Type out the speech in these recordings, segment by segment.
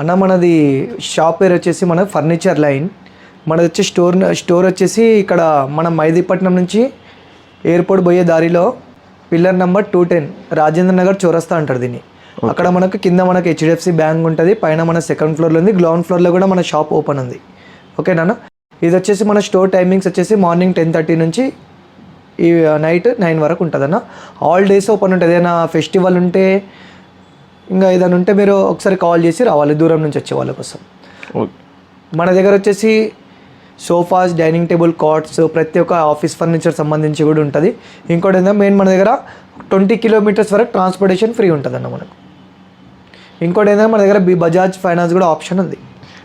అన్న మనది షాప్ పేరు వచ్చేసి మన ఫర్నిచర్ లైన్ మనది వచ్చి స్టోర్ స్టోర్ వచ్చేసి ఇక్కడ మన మైదీపట్నం నుంచి ఎయిర్పోర్ట్ పోయే దారిలో pillar number two ten Rajendra Nagar చౌరస్తా అంటారు దీన్ని. అక్కడ మనకు కింద మనకు హెచ్డిఎఫ్సి బ్యాంక్ ఉంటుంది పైన మన సెకండ్ ఫ్లోర్లో ఉంది గ్రౌండ్ ఫ్లోర్లో కూడా మన షాప్ ఓపెన్ ఉంది. ఓకేనా ఇది వచ్చేసి మన స్టోర్ టైమింగ్స్ వచ్చేసి మార్నింగ్ టెన్ థర్టీ నుంచి ఈ నైట్ నైన్ వరకు ఉంటుందన్న. ఆల్ డేస్ ఓపెన్ ఉంటుంది. ఏదైనా ఫెస్టివల్ ఉంటే ఇంకా ఏదైనా ఉంటే మీరు ఒకసారి కాల్ చేసి రావాలి దూరం నుంచి వచ్చే వాళ్ళ కోసం. మన దగ్గర వచ్చేసి సోఫాస్ డైనింగ్ టేబుల్ కాట్స్ ప్రతి ఒక్క ఆఫీస్ ఫర్నిచర్ సంబంధించి కూడా ఉంటుంది. ఇంకోటి ఏంటంటే మెయిన్ మన దగ్గర ట్వంటీ కిలోమీటర్స్ వరకు ట్రాన్స్పోర్టేషన్ ఫ్రీ ఉంటుందన్న మనకు. ఇంకోటి ఏంటంటే మన దగ్గర బి బజాజ్ ఫైనాన్స్ కూడా ఆప్షన్ ఉంది.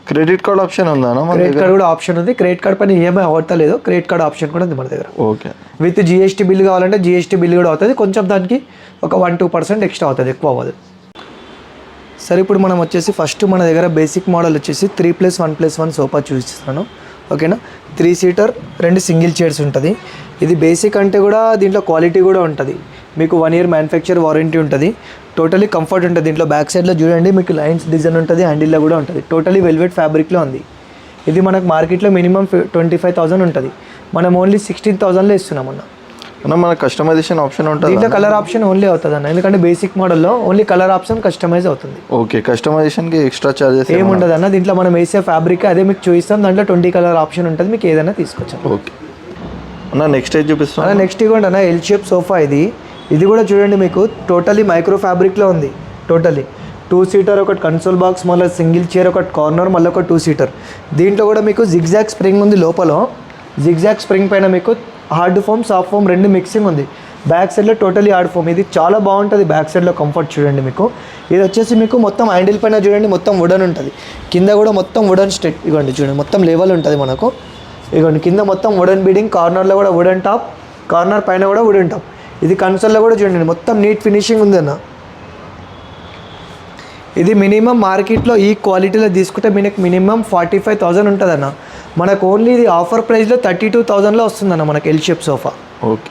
క్రెడిట్ కార్డ్ ఆప్షన్ ఉందా క్రెడిట్ కార్డ్ కూడా ఆప్షన్ ఉంది. క్రెడిట్ కార్డ్ పైన ఈఎంఐ అవట్లేదు క్రెడిట్ కార్డ్ ఆప్షన్ కూడా ఉంది మన దగ్గర. ఓకే. విత్ జిఎస్టీ బిల్ కావాలంటే జిఎస్టీ బిల్ కూడా అవుతుంది. కొంచెం దానికి ఒక వన్ టూ పర్సెంట్ ఎక్స్ట్రా అవుతుంది. ఎక్కువ అవ్వదు. సరే ఇప్పుడు మనం వచ్చేసి ఫస్ట్ మన దగ్గర బేసిక్ మోడల్ వచ్చేసి three plus one plus one sofa చూపిస్తాను ఓకేనా? త్రీ సీటర్ రెండు సింగిల్ చైర్స్ ఉంటుంది. ఇది బేసిక్ అంటే కూడా దీంట్లో క్వాలిటీ కూడా ఉంటుంది. మీకు వన్ ఇయర్ మ్యానుఫ్యాక్చర్ వారంటీ ఉంటుంది. టోటలీ కంఫర్ట్ ఉంటుంది దీంట్లో. బ్యాక్ సైడ్లో చూడండి మీకు లైన్స్ డిజైన్ ఉంటుంది హ్యాండిల్లో కూడా ఉంటుంది. టోటలీ వెల్వెట్ ఫ్యాబ్రిక్లో ఉంది. ఇది మనకు మార్కెట్లో మినిమం ట్వంటీ ఫైవ్ థౌసండ్ ఉంటుంది. మనం ఓన్లీ సిక్స్టీన్ థౌసండ్లో ఇస్తున్నాం అన్న. అన్న మన కస్టమైజేషన్ ఆప్షన్ ఉంటుంది దీంట్లో కలర్ ఆప్షన్ ఓన్లీ అవుతుంది అన్న ఎందుకంటే బేసిక్ మోడల్లో ఓన్లీ కలర్ ఆప్షన్ కస్టమైజ్ అవుతుంది. ఓకే కస్టమైజేషన్కి ఎక్స్ట్రా చార్జెస్ ఏముండదు అన్న దీంట్లో మనం వేసే ఫ్యాబ్రిక్ అదే మీకు చూపిస్తాం. దాంట్లో ట్వంటీ కలర్ ఆప్షన్ ఉంటుంది మీకు ఏదైనా తీసుకోవచ్చు ఓకే. అన్న నెక్స్ట్ ఏజ్ చూపిస్తాను అన్న నెక్స్ట్ ఇవ్వండి అన్న ఎల్ షేప్ సోఫా ఇది. ఇది కూడా చూడండి మీకు టోటలీ మైక్రో ఫ్యాబ్రిక్లో ఉంది. టోటలీ టూ సీటర్ ఒకటి కన్సోల్ బాక్స్ మళ్ళీ సింగిల్ చైర్ ఒకటి కార్నర్ మళ్ళీ ఒక టూ సీటర్ దీంట్లో కూడా మీకు జిగ్జాగ్ స్ప్రింగ్ ఉంది లోపల. జిగ్జాగ్ స్ప్రింగ్ పైన మీకు హార్డ్ ఫోమ్ సాఫ్ట్ ఫోమ్ రెండు మిక్సింగ్ ఉంది. బ్యాక్ సైడ్లో టోటలీ హార్డ్ ఫోమ్. ఇది చాలా బాగుంటుంది బ్యాక్ సైడ్లో కంఫర్ట్ చూడండి మీకు. ఇది వచ్చేసి మీకు మొత్తం హ్యాండిల్ పైన చూడండి మొత్తం వుడన్ ఉంటుంది. కింద కూడా మొత్తం వుడన్ స్టెట్ ఇవ్వండి చూడండి మొత్తం లెవెల్ ఉంటుంది మనకు. ఇవ్వండి కింద మొత్తం వుడన్ బీడింగ్ కార్నర్లో కూడా వుడన్ టాప్ కార్నర్ పైన కూడా వుడన్ టాప్. ఇది కన్సోల్లో కూడా చూడండి మొత్తం నీట్ ఫినిషింగ్ ఉంది అన్న. ఇది మినిమం మార్కెట్లో ఈ క్వాలిటీలో తీసుకుంటే మీకు మినిమం ఫార్టీ ఫైవ్ థౌజండ్ ఉంటుంది అన్న మనకు ఓన్లీ ఇది ఆఫర్ ప్రైస్లో థర్టీ టూ థౌజండ్లో వస్తుందన్న మనకి ఎల్ షేప్ సోఫా ఓకే.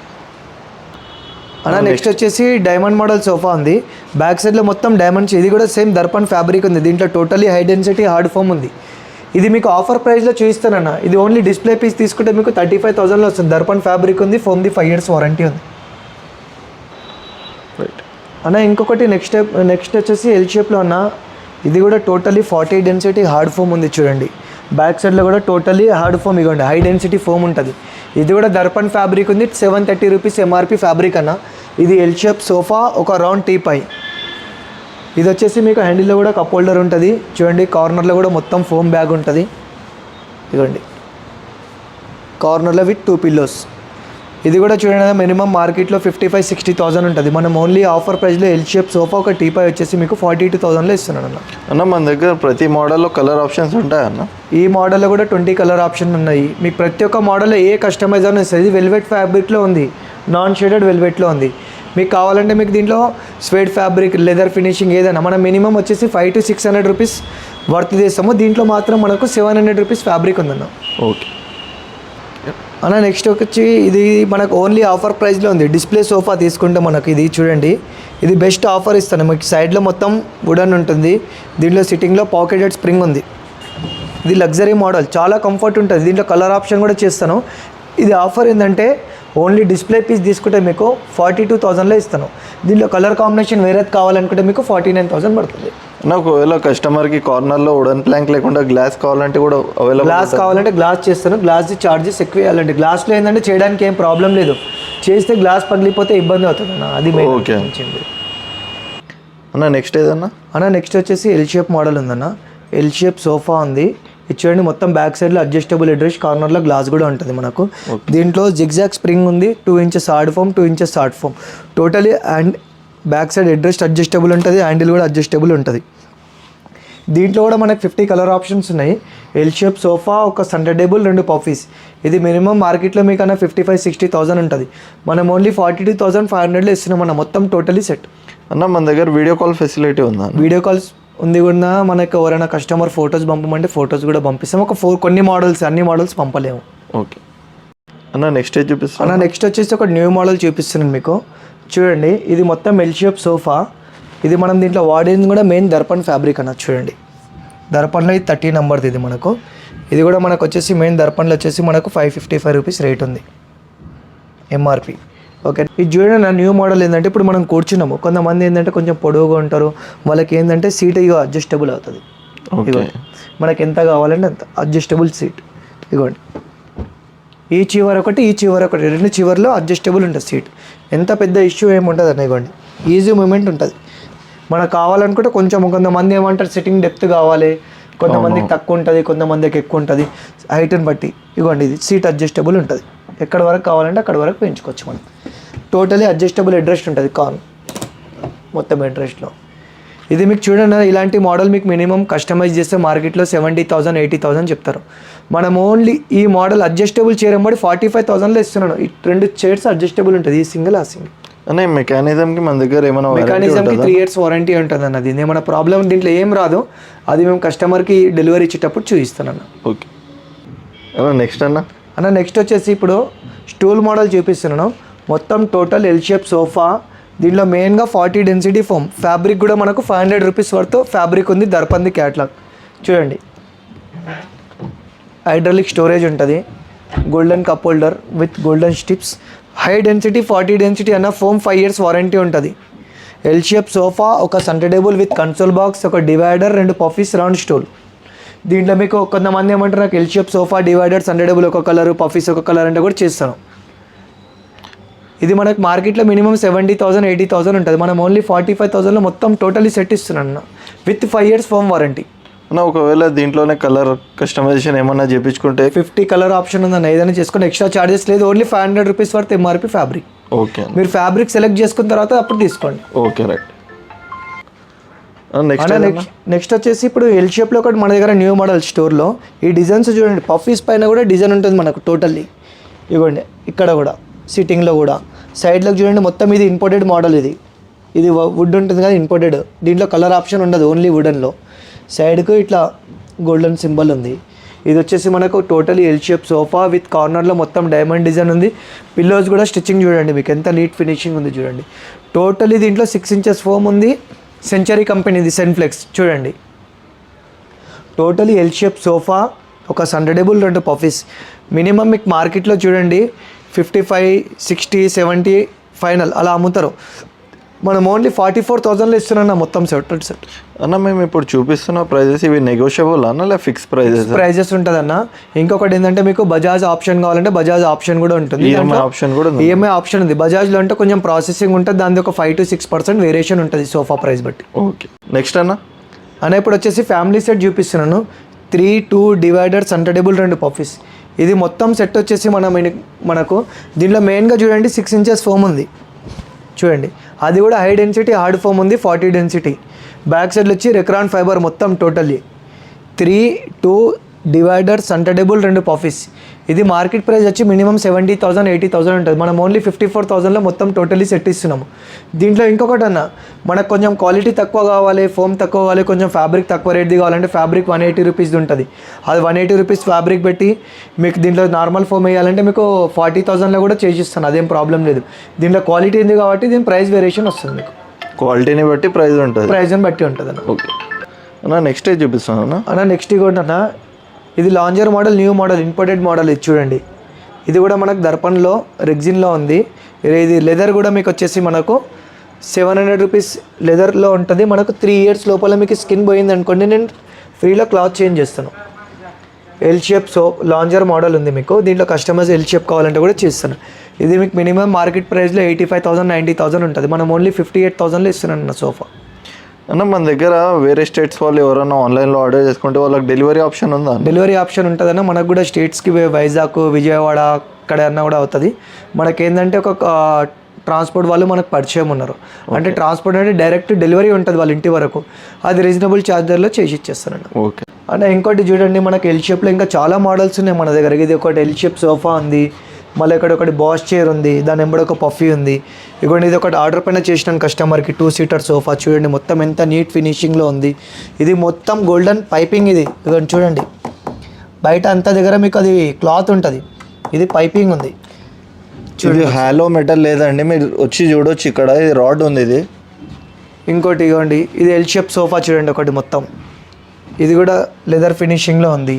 అన్న నెక్స్ట్ వచ్చేసి డైమండ్ మోడల్ సోఫా ఉంది. బ్యాక్ సైడ్లో మొత్తం డైమండ్స్ ఇది కూడా సేమ్ దర్పణ్ ఫ్యాబ్రిక్ ఉంది. దీంట్లో totally high density hard foam ఉంది. ఇది మీకు ఆఫర్ ప్రైస్లో చూపిస్తానన్న. ఇది ఓన్లీ డిస్ప్లే పీస్ తీసుకుంటే మీకు థర్టీ ఫైవ్ థౌసండ్లో వస్తుంది. దర్పణ్ ఫ్యాబ్రిక్ ఉంది ఫోమ్ది ఫైవ్ ఇయర్స్ వారంటీ ఉంది. రైట్ అన్న ఇంకొకటి నెక్స్ట్ నెక్స్ట్ వచ్చేసి ఎల్ షేప్లో అన్న. ఇది కూడా totally forty density hard foam ఉంది చూడండి. బ్యాక్ సైడ్లో కూడా టోటలీ హార్డ్ ఫోమ్ ఇవ్వండి హై డెన్సిటీ ఫోమ్ ఉంటుంది. ఇది కూడా దర్పణ్ ఫ్యాబ్రిక్ ఉంది. Seven thirty rupees MRP fabric అన్న. ఇది ఎల్ షేప్ సోఫా ఒక రౌండ్ టీ పై. ఇది వచ్చేసి మీకు హ్యాండిల్లో కూడా కప్ హోల్డర్ ఉంటుంది. చూడండి కార్నర్లో కూడా మొత్తం ఫోమ్ బ్యాగ్ ఉంటుంది. ఇదిగోండి కార్నర్లో విత్ టూ పిల్లోస్ ఇది కూడా చూడండి మినిమం మార్కెట్లో ఫిఫ్టీ ఫైవ్ సిక్స్టీ థౌసండ్ ఉంటుంది. మనం ఓన్లీ ఆఫర్ ప్రైస్లో ఎల్ షేప్ సోఫా ఒక టీపై వచ్చేసి మీకు ఫార్టీ టూ థౌసండ్లో ఇస్తున్నాను అన్న. అన్న మన దగ్గర ప్రతి మోడల్లో కలర్ ఆప్షన్స్ ఉంటాయా అన్న? ఈ మోడల్లో కూడా ట్వంటీ కలర్ ఆప్షన్ ఉన్నాయి. మీకు ప్రతి ఒక్క మోడల్లో ఏ కస్టమైజ్ అని వస్తుంది ఇది వెల్వెట్ ఫ్యాబ్రిక్లో ఉంది. నాన్ షేడెడ్ వెల్వెట్లో ఉంది. మీకు కావాలంటే మీకు దీంట్లో స్వేడ్ ఫ్యాబ్రిక్ లెదర్ ఫినిషింగ్ ఏదైనా మనం మినిమం వచ్చేసి five to six hundred rupees worth చేస్తాము. దీంట్లో మాత్రం మనకు సెవెన్ హండ్రెడ్ రూపీస్ ఫ్యాబ్రిక్ ఉందన్న. ఓకే అన్న నెక్స్ట్ వచ్చి ఇది మనకు ఓన్లీ ఆఫర్ ప్రైస్లో ఉంది. డిస్ప్లే సోఫా తీసుకుంటే మనకు ఇది చూడండి. ఇది బెస్ట్ ఆఫర్ ఇస్తాను. మీకు సైడ్లో మొత్తం వుడన్ ఉంటుంది. దీంట్లో సిట్టింగ్లో పాకెటెడ్ స్ప్రింగ్ ఉంది. ఇది లగ్జరీ మోడల్ చాలా కంఫర్ట్ ఉంటుంది. దీంట్లో కలర్ ఆప్షన్ కూడా చేస్తాను. ఇది ఆఫర్ ఏంటంటే ఓన్లీ డిస్ప్లే పీస్ తీసుకుంటే మీకు ఫార్టీ టూ థౌజండ్లో ఇస్తాను. దీంట్లో కలర్ కాంబినేషన్ వేరేది కావాలనుకుంటే మీకు ఫార్టీ నైన్ థౌసండ్ పడుతుంది. అన్న ఒకవేళ కస్టమర్కి కార్నర్లో వుడన్ ప్లాంక్ లేకుండా గ్లాస్ కావాలంటే కూడా అవైలబుల్ గ్లాస్ కావాలంటే గ్లాస్ చేస్తాను. గ్లాస్ చార్జెస్ ఎక్కువ వేయాలండి. గ్లాస్లో ఏంటంటే చేయడానికి ఏం ప్రాబ్లం లేదు. చేస్తే గ్లాస్ పగిలిపోతే ఇబ్బంది అవుతుంది అన్న. అది. వచ్చింది అన్న నెక్స్ట్ ఏదన్నా? అన్న నెక్స్ట్ వచ్చేసి ఎల్ షేప్ మోడల్ ఉందన్న. ఎల్ షేప్ సోఫా ఉంది. ఇది చూడండి మొత్తం బ్యాక్ సైడ్లో అడ్జస్టబుల్ అడ్రస్ కార్నర్లో గ్లాస్ కూడా ఉంటుంది మనకు. దీంట్లో జిగ్జాగ్ స్ప్రింగ్ ఉంది. Two inches hard foam two inches hard foam totally and back side address adjustable ఉంటుంది హ్యాండిల్ కూడా అడ్జస్టబుల్ ఉంటుంది. దీంట్లో కూడా మనకి ఫిఫ్టీ కలర్ ఆప్షన్స్ ఉన్నాయి. ఎల్ షేప్ సోఫా ఒక సెంటర్ టేబుల్ రెండు పఫీస్ ఇది మినిమం మార్కెట్లో మీకు అన్న ఫిఫ్టీ ఫైవ్ సిక్స్టీ థౌసండ్ ఉంటుంది. మనం only forty two thousand five హండ్రెడ్లో ఇస్తున్నాం అన్న మొత్తం టోటలీ సెట్ అన్న మన దగ్గర వీడియో కాల్ ఫెసిలిటీ ఉందా? వీడియో కాల్స్ ఉంది కూడా. మనకు ఎవరైనా కస్టమర్ ఫొటోస్ పంపమంటే ఫొటోస్ కూడా పంపిస్తాం. ఒక ఫోర్ కొన్ని మోడల్స్ అన్ని మోడల్స్ పంపలేము. ఓకే అన్న నెక్స్ట్ చూపిస్తాను అన్న నెక్స్ట్ వచ్చేసి ఒక న్యూ మోడల్ చూపిస్తున్నాను మీకు. చూడండి ఇది మొత్తం ఎల్ షేప్ సోఫా ఇది మనం దీంట్లో వాడేది కూడా మెయిన్ దర్పణ్ ఫ్యాబ్రిక్ అన్న చూడండి. దర్పణలో ఇది థర్టీ నెంబర్ది ఇది మనకు. ఇది కూడా మనకు వచ్చేసి మెయిన్ దర్పణలో వచ్చేసి మనకు five fifty five rupees rate ఉంది ఎంఆర్పి ఓకే ఇది చూడండి నా న్యూ మోడల్ ఏంటంటే ఇప్పుడు మనం కూర్చున్నాము. కొంతమంది ఏంటంటే కొంచెం పొడవుగా ఉంటారు. వాళ్ళకి ఏంటంటే సీట్ ఇగో అడ్జస్టబుల్ అవుతుంది. ఓకే ఇదిగోండి మనకి ఎంత కావాలంటే అంత. అడ్జస్టబుల్ సీట్ ఇదిగోండి ఈ చివర ఒకటి ఈ చివర ఒకటి రెండు చివర్లో అడ్జస్టబుల్ ఉంటుంది సీట్ ఎంత పెద్ద ఇష్యూ ఏమి ఉంటుంది అన్న ఇవ్వండి ఈజీ మూమెంట్ ఉంటుంది. మనకు కావాలనుకుంటే కొంచెం కొంతమంది ఏమంటారు సిట్టింగ్ డెప్త్ కావాలి. కొంతమందికి తక్కువ ఉంటుంది కొంతమందికి ఎక్కువ ఉంటుంది. హైట్ని బట్టి ఇవ్వండి ఇది సీట్ అడ్జస్టబుల్ ఉంటుంది. ఎక్కడ వరకు కావాలంటే అక్కడ వరకు పెంచుకోవచ్చు మనం. టోటలీ అడ్జస్టబుల్ అడ్రస్ట్ ఉంటుంది కాన్ మొత్తం అడ్రస్ట్లో ఇది మీకు చూడండి ఇలాంటి మోడల్ మీకు మినిమం కస్టమైజ్ చేస్తే మార్కెట్లో సెవెంటీ థౌసండ్ ఎయిటీ థౌసండ్ చెప్తారు. మనం ఓన్లీ ఈ మోడల్ అడ్జస్టబుల్ చైర్ ఎంబడి ఫార్టీ ఫైవ్ థౌసండ్లో ఇస్తున్నాను ఈ రెండు చైర్స్ అడ్జస్టబుల్ ఉంటుంది ఈ సింగిల్ ఆ సింగిల్. అనే మెకానిజంకి మన దగ్గర ఏమైనా మెకానిజంకి? త్రీ ఇయర్స్ వారంటీ ఉంటుంది అన్నది ఏమైనా ప్రాబ్లం దీంట్లో ఏం రాదు. అది మేము కస్టమర్కి డెలివరీ ఇచ్చేటప్పుడు చూపిస్తాను ఓకే. అన్న నెక్స్ట్ అన్న? అన్న నెక్స్ట్ వచ్చేసి ఇప్పుడు స్టూల్ మోడల్ చూపిస్తున్నాను. మొత్తం టోటల్ ఎల్ షేప్ సోఫా దీంట్లో మెయిన్గా ఫార్టీ డెన్సిటీ ఫోమ్ ఫ్యాబ్రిక్ కూడా మనకు ఫైవ్ హండ్రెడ్ రూపీస్ వరకు ఫ్యాబ్రిక్ ఉంది దర్పంది క్యాట్లాగ్ చూడండి. హైడ్రాలిక్ స్టోరేజ్ ఉంటుంది. Golden cup holder with golden strips high density forty density అన్న ఫోమ్ ఫైవ్ ఇయర్స్ వారంటీ ఉంటుంది. ఎల్ షేప్ సోఫా ఒక centre table with console box ఒక డివైడర్ రెండు పఫీస్ రౌండ్ స్టూల్ దీంట్లో మీకు కొంతమంది ఏమంటారు నాకు L shape sofa divider centre table ఒక కలర్ పఫీస్ ఒక కలర్ అంటే కూడా చేస్తాను. ఇది మనకు మార్కెట్లో minimum seventy thousand eighty thousand ఉంటుంది. మనం ఓన్లీ ఫార్టీ ఫైవ్ థౌసండ్లో మొత్తం టోటలీ సెట్ ఇస్తున్నాను అన్న. With five years foam warranty అన్న ఒకవేళ దీంట్లోనే కలర్ కస్టమైజేషన్ ఏమన్నా చేపించుకుంటే ఫిఫ్టీ కలర్ ఆప్షన్ ఉందన్న. ఏదైనా చేసుకుంటే ఎక్స్ట్రా చార్జెస్ లేదు. Only five hundred rupees worth MRP fabric okay మీరు ఫ్యాబ్రిక్ సెలెక్ట్ చేసుకున్న తర్వాత అప్పుడు తీసుకోండి. ఓకే రైట్ నెక్స్ట్ నెక్స్ట్ వచ్చేసి ఇప్పుడు ఎల్ షేప్లో ఒకటి మన దగ్గర న్యూ మోడల్ స్టోర్లో ఈ డిజైన్స్ చూడండి. పఫీస్ పైన కూడా డిజైన్ ఉంటుంది మనకు టోటల్లీ ఇవ్వండి ఇక్కడ కూడా. సిట్టింగ్లో కూడా. సైడ్లోకి చూడండి మొత్తం ఇది ఇంపోర్టెడ్ మోడల్ ఇది. ఇది వుడ్ ఉంటుంది కదా ఇంపోర్టెడ్ దీంట్లో కలర్ ఆప్షన్ ఉండదు ఓన్లీ వుడెన్లో సైడ్కు ఇట్లా గోల్డెన్ సింబల్ ఉంది. ఇది వచ్చేసి మనకు totally L shape sofa with కార్నర్లో మొత్తం డైమండ్ డిజైన్ ఉంది. పిల్లోస్ కూడా స్టిచ్చింగ్ చూడండి మీకు ఎంత నీట్ ఫినిషింగ్ ఉంది చూడండి. టోటలీ దీంట్లో సిక్స్ ఇంచెస్ ఫోమ్ ఉంది. సెంచరీ కంపెనీది సెన్ఫ్లెక్స్ చూడండి. టోటలీ ఎల్ షేప్ సోఫా ఒక సండేబుల్ రెండు పఫీస్ మినిమం మీకు మార్కెట్లో చూడండి fifty five sixty seventy final అలా అమ్ముతారు. మనం ఓన్లీ ఫార్టీ ఫోర్ థౌజండ్లో ఇస్తున్నాం మొత్తం సెట్ సెట్ అన్న మేము ఇప్పుడు చూపిస్తున్న ప్రైజెస్ ఇవి నెగోషియబుల్ అన్న లేదా ఫిక్స్ ప్రైజెస్ ప్రైజెస్ ఉంటుందన్న. ఇంకొకటి ఏంటంటే మీకు బజాజ్ ఆప్షన్ కావాలంటే బజాజ్ ఆప్షన్ కూడా ఉంటుంది. ఈఎంఐ ఆప్షన్ కూడా ఉంది ఈఎంఐ ఆప్షన్ ఉంది. బజాజ్లో అంటే కొంచెం ప్రాసెసింగ్ ఉంటుంది దాని ఒక five to six percent variation ఉంటుంది సోఫా ప్రైస్ బట్టి. ఓకే నెక్స్ట్ అన్న? అన్న ఇప్పుడు వచ్చేసి ఫ్యామిలీ సెట్ చూపిస్తున్నాను. Three two dividers centre table రెండు పఫీస్ ఇది మొత్తం సెట్ వచ్చేసి మన మనకు దీంట్లో మెయిన్గా చూడండి సిక్స్ ఇంచెస్ ఫోమ్ ఉంది. చూడండి. అది కూడా హై డెన్సిటీ హార్డ్ ఫోమ్ ఉంది ఫార్టీ డెన్సిటీ బ్యాక్ సైడ్లో వచ్చి రెక్రాన్ ఫైబర్ మొత్తం totally three two dividers centre table రెండు పఫీస్ ఇది మార్కెట్ ప్రైస్ వచ్చి minimum seventy thousand eighty thousand ఉంటుంది. మనం ఓన్లీ ఫిఫ్టీ ఫోర్ థౌసండ్లో మొత్తం టోటలీ సెట్ ఇస్తున్నాము. దీంట్లో ఇంకొకటి అన్న మనకు కొంచెం క్వాలిటీ తక్కువ కావాలి ఫోమ్ తక్కువ కావాలి కొంచెం ఫ్యాబ్రిక్ తక్కువ రేట్ది కావాలంటే ఫ్యాబ్రిక్ వన్ ఎయిటీ రూపీస్ది ఉంటుంది. అది వన్ ఎయిటీ రూపీస్ ఫ్యాబ్రిక్ పెట్టి మీకు దీంట్లో నార్మల్ ఫోమ్ వేయాలంటే మీకు ఫార్టీ థౌసండ్లో కూడా చేసిస్తాను అదేం ప్రాబ్లం లేదు. దీంట్లో క్వాలిటీ ఉంది కాబట్టి దీని ప్రైస్ వేరియేషన్ వస్తుంది మీకు. క్వాలిటీని బట్టి ప్రైస్ ఉంటుంది. ప్రైస్ని బట్టి ఉంటుంది అన్న. ఓకే. అన్న నెక్స్ట్ చూపిస్తాను అన్న? అన్న నెక్స్ట్ ఇంకోటి అన్న ఇది lounger model new model imported model ఇది చూడండి. ఇది కూడా మనకు దర్పణలో రెగ్జిన్లో ఉంది. ఇది లెదర్ కూడా మీకు వచ్చేసి మనకు సెవెన్ హండ్రెడ్ రూపీస్ లెదర్లో ఉంటుంది. మనకు త్రీ ఇయర్స్ లోపల మీకు స్కిన్ పోయింది అనుకోండి నేను ఫ్రీలో క్లాత్ చేంజ్ చేస్తాను. L shape sofa lounger model ఉంది మీకు. దీంట్లో కస్టమర్స్ ఎల్ షేప్ కావాలంటే కూడా చేస్తాను. ఇది మీకు మినిమం మార్కెట్ ప్రైస్లో eighty five thousand ninety thousand ఉంటుంది. మనం ఓన్లీ ఫిఫ్టీ ఎయిట్ థౌసండ్లో ఇస్తున్నాను అన్న సోఫా అన్న మన దగ్గర వేరే స్టేట్స్ వాళ్ళు ఎవరైనా ఆన్లైన్లో ఆర్డర్ చేసుకుంటే వాళ్ళకి డెలివరీ ఆప్షన్ ఉందా? డెలివరీ ఆప్షన్ ఉంటుందన్న. మనకు కూడా స్టేట్స్కి వైజాగ్ విజయవాడ అక్కడ అన్నా కూడా అవుతుంది. మనకేంటంటే ఒక ట్రాన్స్పోర్ట్ వాళ్ళు మనకు పరిచయం ఉన్నారు. అంటే ట్రాన్స్పోర్ట్ అంటే డైరెక్ట్ డెలివరీ ఉంటుంది వాళ్ళ ఇంటి వరకు. అది రీజనబుల్ ఛార్జర్లో చేసి ఇచ్చేస్తానండి ఓకే అంటే ఇంకోటి చూడండి మనకి ఎల్ షేప్లో ఇంకా చాలా మోడల్స్ ఉన్నాయి మన దగ్గర. ఇది ఒకటి ఎల్ షేప్ సోఫా ఉంది. మళ్ళీ ఇక్కడ ఒకటి బాస్ చైర్ ఉంది దాని వెంబడి ఒక పఫీ ఉంది. ఇదిగోండి ఇది ఒకటి ఆర్డర్ పైన చేసినాను కస్టమర్కి టూ సీటర్ సోఫా చూడండి మొత్తం ఎంత నీట్ ఫినిషింగ్లో ఉంది. ఇది మొత్తం గోల్డెన్ పైపింగ్ ఇది. ఇదిగోండి చూడండి. బయట అంత దగ్గర మీకు అది క్లాత్ ఉంటుంది. ఇది పైపింగ్ ఉంది. ఇది హాలో మెటల్ లేదండి మీరు వచ్చి చూడొచ్చు ఇక్కడ ఇది రాడ్ ఉంది ఇది. ఇంకోటి ఇదిగోండి ఇది ఎల్ షేప్ సోఫా చూడండి ఒకటి మొత్తం. ఇది కూడా లెదర్ ఫినిషింగ్లో ఉంది.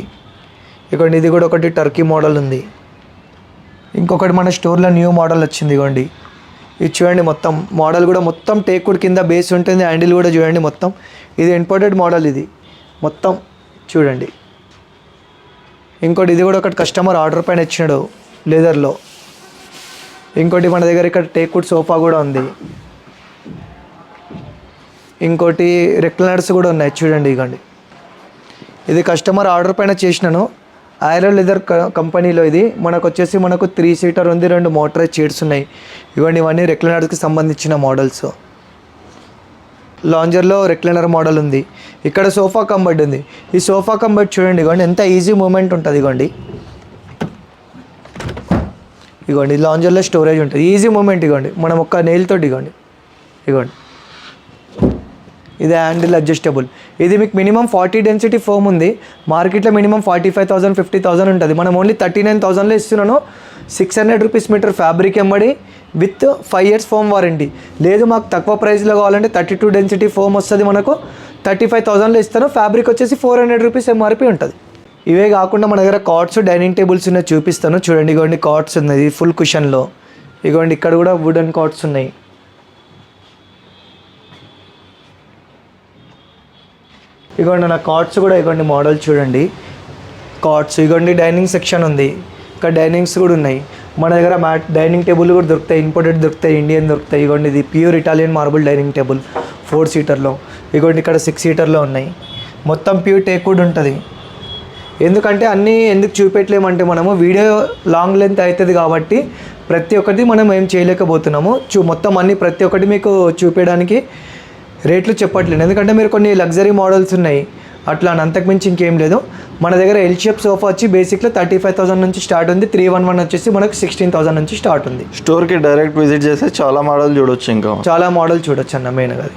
ఇదిగోండి ఇది కూడా ఒకటి టర్కీ మోడల్ ఉంది. ఇంకొకటి మన స్టోర్లో న్యూ మోడల్ వచ్చింది ఇగోండి. ఇది చూడండి మొత్తం మోడల్ కూడా మొత్తం టేకుడ్ కింద బేస్ ఉంటుంది హ్యాండిల్ కూడా చూడండి మొత్తం. ఇది ఇంపోర్టెడ్ మోడల్ ఇది. మొత్తం చూడండి. ఇంకోటి ఇది కూడా ఒకటి కస్టమర్ ఆర్డర్ పైన ఇచ్చినాడు లెదర్లో ఇంకోటి మన దగ్గర ఇక్కడ టేకుడ్ సోఫా కూడా ఉంది. ఇంకోటి రెక్లనర్స్ కూడా ఉన్నాయి చూడండి ఇగండి. ఇది కస్టమర్ ఆర్డర్ పైన చేసినాను. ఐరన్ లెదర్ కంపెనీలో ఇది. మనకు వచ్చేసి మనకు త్రీ సీటర్ ఉంది రెండు మోటరైజ్ చైర్స్ ఉన్నాయి. ఇవన్నీ ఇవన్నీ రెక్లైనర్స్కి సంబంధించిన మోడల్స్. లాంజర్లో రెక్లైనర్ మోడల్ ఉంది. ఇక్కడ సోఫా కంబర్డ్ ఉంది. ఈ సోఫా కంబర్డ్ చూడండి ఇగోండి ఎంత ఈజీ మూమెంట్ ఉంటుంది ఇగోండి ఇగోండి లాంజర్లో స్టోరేజ్ ఉంటుంది. ఈజీ మూమెంట్ ఇగోండి మనం ఒక్క నెయిల్తో ఇగోండి ఇగోండి ఇది హ్యాండిల్ అడ్జస్టబుల్ ఇది మీకు మినిమం ఫార్టీ డెన్సిటీ ఫోమ్ ఉంది. మార్కెట్లో minimum forty five thousand fifty thousand ఉంటుంది. మనం ఓన్లీ థర్టీ నైన్ థౌసండ్లో ఇస్తున్నాను. Six hundred rupees metre fabric ఎంబడి with five years foam warranty లేదు మాకు తక్కువ ప్రైస్లో కావాలంటే థర్టీ టూ డెన్సిటీ ఫోమ్ వస్తుంది మనకు. థర్టీ ఫైవ్ థౌసండ్లో ఇస్తాను. ఫ్యాబ్రిక్ వచ్చేసి ఫోర్ హండ్రెడ్ రూపీస్ ఎంఆర్పి ఉంటుంది. ఇవే కాకుండా మన దగ్గర కార్డ్స్ డైనింగ్ టేబుల్స్ ఉన్నాయి చూపిస్తాను. చూడండి ఇగోండి కార్డ్స్ ఉన్నది ఫుల్ కుషన్లో ఇగోండి ఇక్కడ కూడా వుడెన్ కార్డ్స్ ఉన్నాయి. ఇగోండి నా కార్డ్స్ కూడా ఇగోండి మోడల్ చూడండి. కార్డ్స్ ఇగోండి డైనింగ్ సెక్షన్ ఉంది. ఇక్కడ డైనింగ్స్ కూడా ఉన్నాయి. మన దగ్గర మ్యాట్ డైనింగ్ టేబుల్ కూడా దొరుకుతాయి ఇంపోర్టెడ్ దొరుకుతాయి ఇండియన్ దొరుకుతాయి. ఇగోండి ఇది pure Italian marble dining table four సీటర్లో ఇగోండి ఇక్కడ సిక్స్ సీటర్లో ఉన్నాయి. మొత్తం ప్యూర్ టేక్ కూడా ఉంటుంది. ఎందుకంటే అన్నీ ఎందుకు చూపెట్టలేమంటే మనము వీడియో లాంగ్ లెంత్ అవుతుంది కాబట్టి ప్రతి ఒక్కటి మనం ఏం చేయలేకపోతున్నాము. చూ మొత్తం అన్ని ప్రతి ఒక్కటి మీకు చూపించడానికి రేట్లు చెప్పట్లేదు. ఎందుకంటే మీరు కొన్ని లగ్జరీ మోడల్స్ ఉన్నాయి. అట్లా అని అంతకుమించి ఇంకేం లేదు. మన దగ్గర ఎల్ షేప్ సోఫా వచ్చి బేసిక్లో థర్టీ ఫైవ్ థౌసండ్ నుంచి స్టార్ట్ ఉంది. త్రీ వన్ వన్ వచ్చేసి మనకు సిక్స్టీన్ థౌసండ్ నుంచి స్టార్ట్ ఉంది. స్టోర్కి డైరెక్ట్ విజిట్ చేస్తే చాలా మోడల్ చూడొచ్చు ఇంకా. చాలా మోడల్ చూడొచ్చు అన్న మెయిన్గా